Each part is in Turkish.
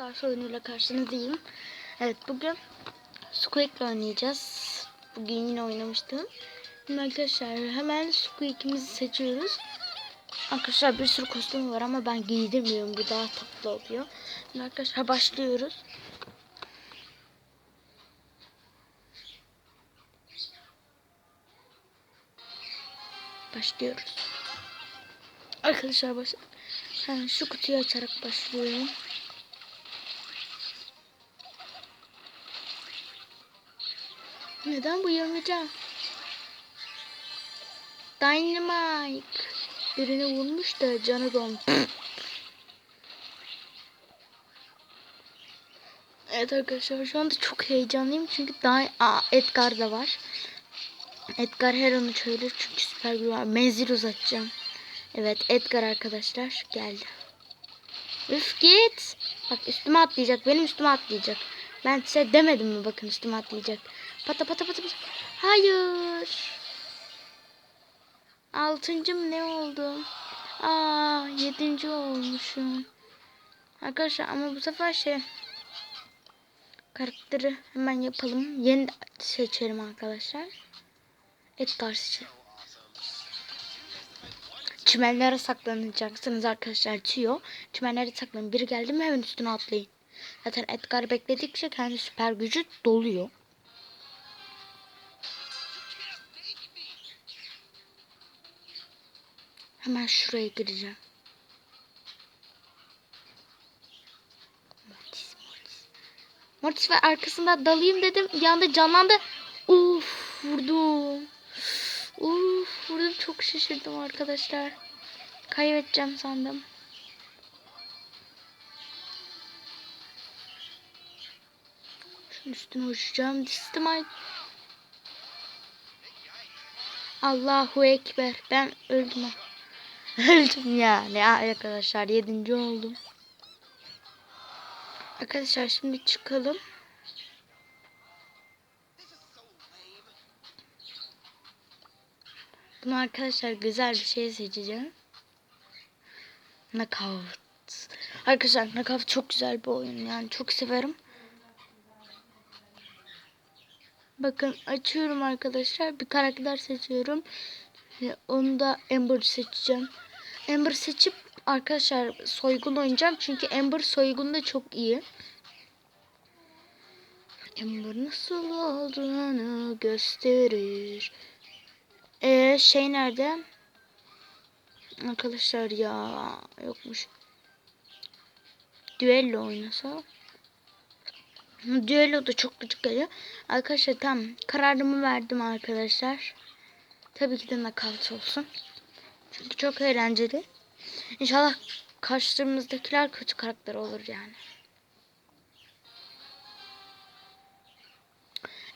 Stars oyunuyla karşınızdayım. Evet bugün Squeak'le oynayacağız. Bugün yine oynamıştım. Şimdi arkadaşlar hemen Squeak'imizi seçiyoruz. Arkadaşlar bir sürü kostüm var ama ben giydirmiyorum. Bu daha tatlı oluyor. Şimdi arkadaşlar başlıyoruz. Başlıyoruz. Arkadaşlar baş Hemen şu kutuyu açarak başlıyorum. Neden bu yemeyeceğim? Dynamite. Birini vurmuş da canı dolmuş. evet arkadaşlar şu anda çok heyecanlıyım çünkü daha Aa, Edgar da var. Edgar her anı çözülür çünkü süper gücü var. Menzil uzatacağım. Evet Edgar arkadaşlar geldi. Üf git. Bak üstüme atlayacak. Benim üstüme atlayacak. Ben size demedim mi bakın üstüme atlayacak. Pata pata pata pata. Hayır. Altıncı mı ne oldu? Aa yedinci olmuşum. Arkadaşlar ama bu sefer şey karakteri hemen yapalım. Yeni seçelim arkadaşlar. Edgar seçelim. Çimenlere saklanacaksınız arkadaşlar. Tüyo. Çimenlere saklanın. Biri geldi mi hemen üstüne atlayın. Zaten Edgar bekledikçe kendi süper gücü doluyor. Hemen şuraya gireceğim. Mortis, Mortis. Mortis ve arkasında dalayım dedim. Bir anda canlandı. Uf vurdum. Uf vurdum çok şaşırdım arkadaşlar. Kaybedeceğim sandım. Şunun üstüne uçacağım. Distimite. Allahu Ekber. Ben öldüm. öldüm ya. Ne arkadaşlar. Yedinci oldum. Arkadaşlar şimdi çıkalım. Bunu arkadaşlar güzel bir şey seçeceğim. Knockout. Arkadaşlar Knockout çok güzel bir oyun yani çok severim. Bakın açıyorum arkadaşlar bir karakter seçiyorum. Onu da Amber seçeceğim. Amber seçip arkadaşlar soygun oynayacağım çünkü Amber soygunda çok iyi. Amber nasıl olduğunu gösterir. Ee, şey nerede? Arkadaşlar ya yokmuş. Düello oynasa. Düello da çok gıcık geliyor. Arkadaşlar tam kararımı verdim arkadaşlar. Tabii ki de knockout olsun. Çünkü çok eğlenceli. İnşallah karşımızdakiler kötü karakter olur yani.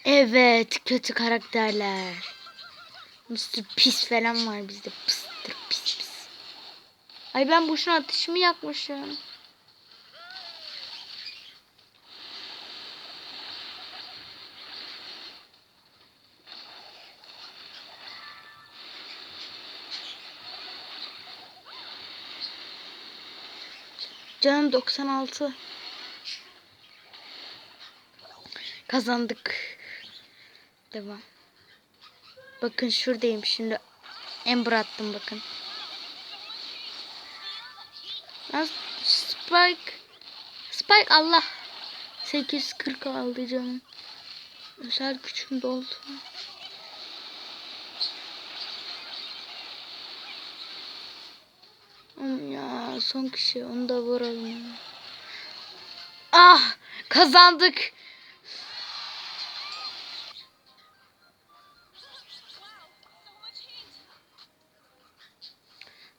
Evet kötü karakterler. Mr. Pis falan var bizde. Pıstır pis pis. Ay ben boşuna ateşimi yakmışım. Canım 96. Kazandık. Devam. Bakın şuradayım şimdi. Ember attım bakın. Spike. Spike Allah. 840 aldı canım. Özel gücüm doldu. Son kişi onu da vuralım. Ah kazandık.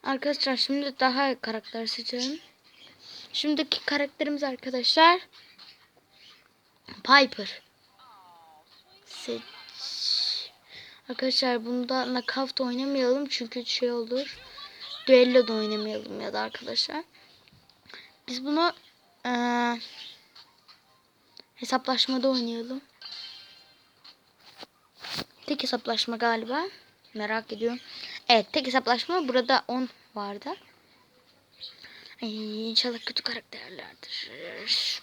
Arkadaşlar şimdi daha karakter seçelim. Şimdiki karakterimiz arkadaşlar Piper. Seç. Arkadaşlar bunda knockout oynamayalım çünkü şey olur. Düello da oynamayalım ya da arkadaşlar. Biz bunu ee, hesaplaşmada oynayalım. Tek hesaplaşma galiba. Merak ediyorum. Evet tek hesaplaşma burada 10 vardı. Ay, inşallah kötü karakterlerdir.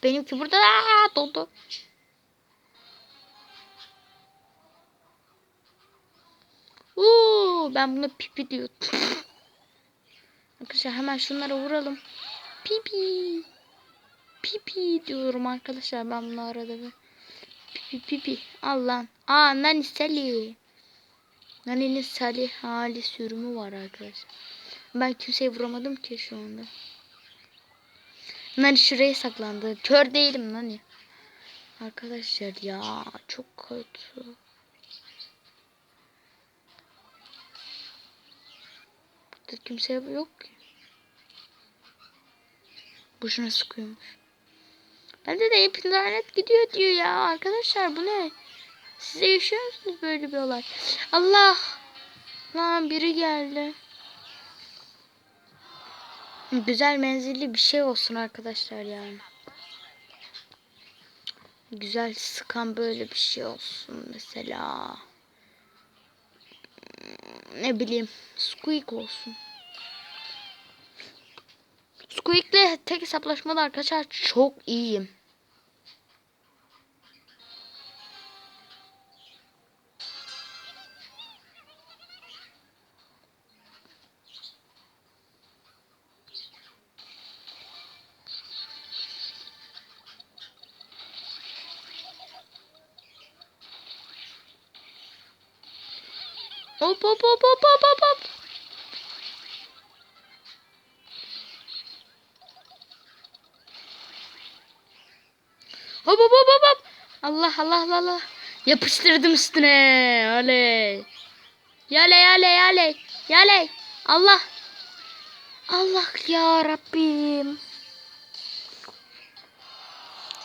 Benimki burada Aa, doldu. Uuu, ben buna pipi diyordum. Arkadaşlar hemen şunlara vuralım. Pipi. Pipi diyorum arkadaşlar ben bunu arada bir. Pipi pipi. Allah'ın. Aa Nani Sally. Nani'nin Sally hali sürümü var arkadaşlar. Ben kimseyi vuramadım ki şu anda. Nani şuraya saklandı. Kör değilim Nani. Arkadaşlar ya çok kötü. Burada kimse yok ki. Boşuna sıkıyormuş. Bende de hep internet gidiyor diyor ya. Arkadaşlar bu ne? Siz de yaşıyor musunuz böyle bir olay? Allah! Lan biri geldi. Güzel menzilli bir şey olsun arkadaşlar yani. Güzel sıkan böyle bir şey olsun mesela. Ne bileyim. Squeak olsun. Squeak'le tek hesaplaşmada arkadaşlar çok iyiyim. Hop hop hop hop hop hop hop. Hop hop hop. Allah Allah Allah Allah. Yapıştırdım üstüne. Oley. Yale yale yale. Yale. Allah. Allah ya Rabbim.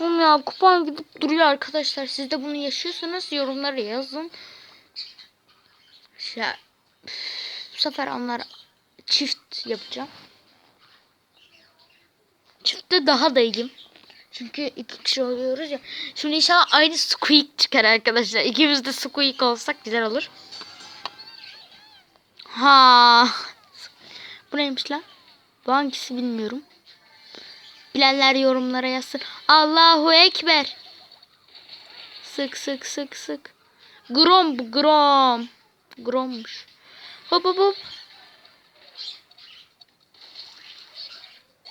Oğlum ya kupon gidip duruyor arkadaşlar. Siz de bunu yaşıyorsanız yorumlara yazın. Şey, bu sefer onlar çift yapacağım. Çiftte daha da iyiyim. Çünkü iki kişi oluyoruz ya. Şimdi inşallah aynı squeak çıkar arkadaşlar. İkimiz de squeak olsak güzel olur. Ha. Bu neymiş lan? Bu hangisi bilmiyorum. Bilenler yorumlara yazsın. Allahu Ekber. Sık sık sık sık. Grom grom. Grommuş. Hop hop hop.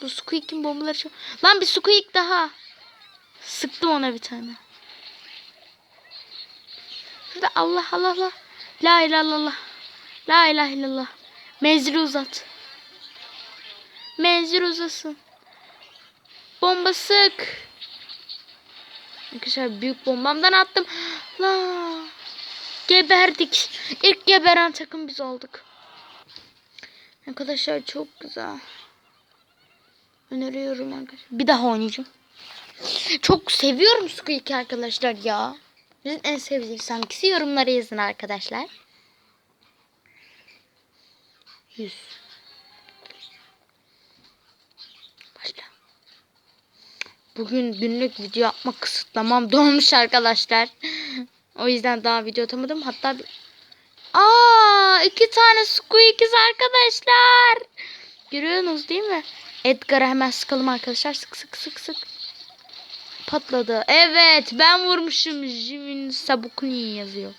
Bu Squeak'in bombaları çok... Lan bir Squeak daha. Sıktım ona bir tane. Şurada Allah Allah Allah. La ilahe illallah. La ilahe illallah. Menzili uzat. Menzil uzasın. Bomba sık. Arkadaşlar büyük bombamdan attım. La. Geberdik. İlk geberen takım biz olduk. Arkadaşlar çok güzel. Öneriyorum arkadaşlar. Bir daha oynayacağım. Çok seviyorum Squeak'i arkadaşlar ya. Bizim en sevdiğiniz hangisi yorumlara yazın arkadaşlar. 100. Başla. Bugün günlük video yapma kısıtlamam dolmuş arkadaşlar. O yüzden daha video atamadım. Hatta bir... Aa, iki tane squeakies arkadaşlar. Görüyorsunuz değil mi? Edgar'a hemen sıkalım arkadaşlar. Sık sık sık sık. Patladı. Evet ben vurmuşum. Jimin Sabukuni yazıyor.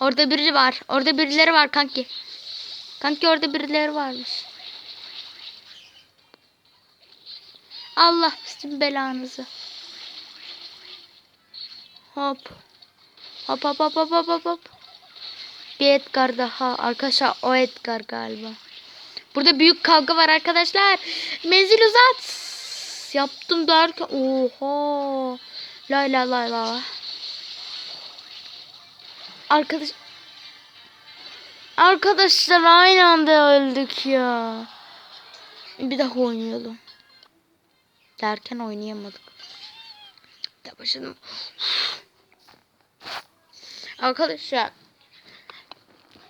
Orada biri var. Orada birileri var kanki. Kanki orada birileri varmış. Allah sizin belanızı. Hop hop hop hop hop hop hop. Bir Edgar daha. Arkadaşlar o Edgar galiba. Burada büyük kavga var arkadaşlar. Menzil uzat. Yaptım derken. Oha. La la la la. Arkadaş. Arkadaşlar aynı anda öldük ya. Bir daha oynayalım. Derken oynayamadık. Da başladım. Arkadaşlar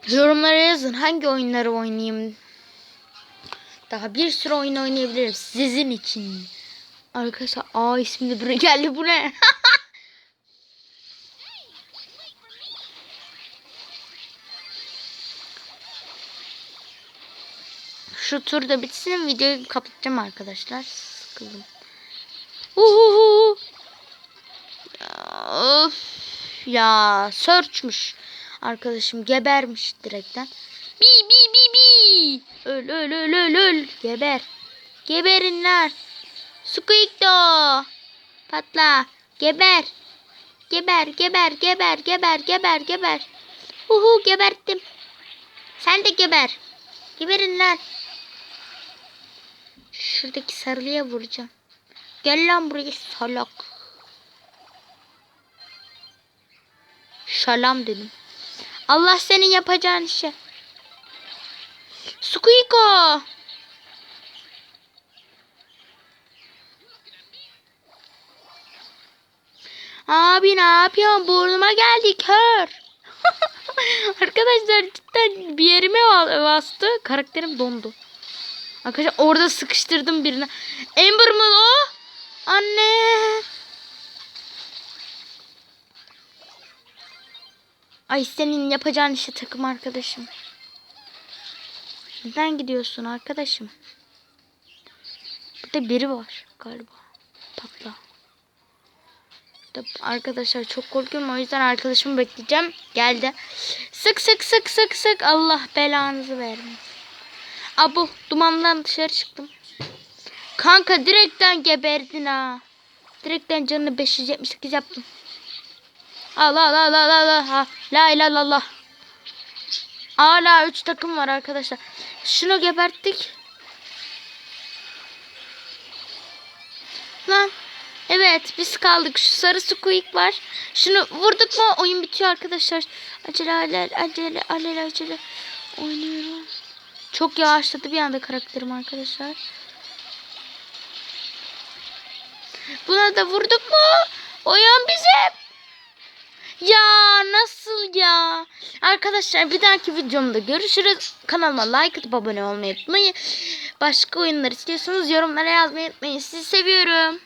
yorumlara yazın hangi oyunları oynayayım. Daha bir sürü oyun oynayabilirim sizin için. Arkadaşlar A isminde biri geldi bu ne? şu tur da bitsin videoyu kapatacağım arkadaşlar. Sıkıldım. Uhuhu. Of. ya search'müş. Arkadaşım gebermiş direkten. Bi bi bi bi. Öl öl öl öl öl. Geber. Geberin lan. Squeakdo. Patla. Geber. Geber geber geber geber geber geber. Uhu geberttim. Sen de geber. Geberin lan. Şuradaki sarılıya vuracağım. Gel lan buraya salak. Şalam dedim. Allah senin yapacağın işe. Squeako. Abi ne yapıyorsun? Burnuma geldi kör. Arkadaşlar cidden bir yerime ba- bastı. Karakterim dondu. Arkadaşlar orada sıkıştırdım birine. Amber mı o? Anne. Ay senin yapacağın işe takım arkadaşım. Neden gidiyorsun arkadaşım? Burada biri var galiba. Patla. Burada arkadaşlar çok korkuyorum o yüzden arkadaşımı bekleyeceğim. Geldi. Sık sık sık sık sık Allah belanızı vermesin. Abu dumandan dışarı çıktım. Kanka direkten geberdin ha. Direkten canını 578 yaptım. Al al al al al al. ha. La ilahe illallah. Hala 3 takım var arkadaşlar. Şunu geberttik. Lan. Evet biz kaldık. Şu sarı squeak var. Şunu vurduk mu oyun bitiyor arkadaşlar. Acele acele acele acele acele. Oynuyorum. Çok yavaşladı bir anda karakterim arkadaşlar. Buna da vurduk mu? Oyun bizim. Ya nasıl ya? Arkadaşlar bir dahaki videomda görüşürüz. Kanalıma like atıp abone olmayı unutmayın. Başka oyunlar istiyorsanız yorumlara yazmayı unutmayın. Sizi seviyorum.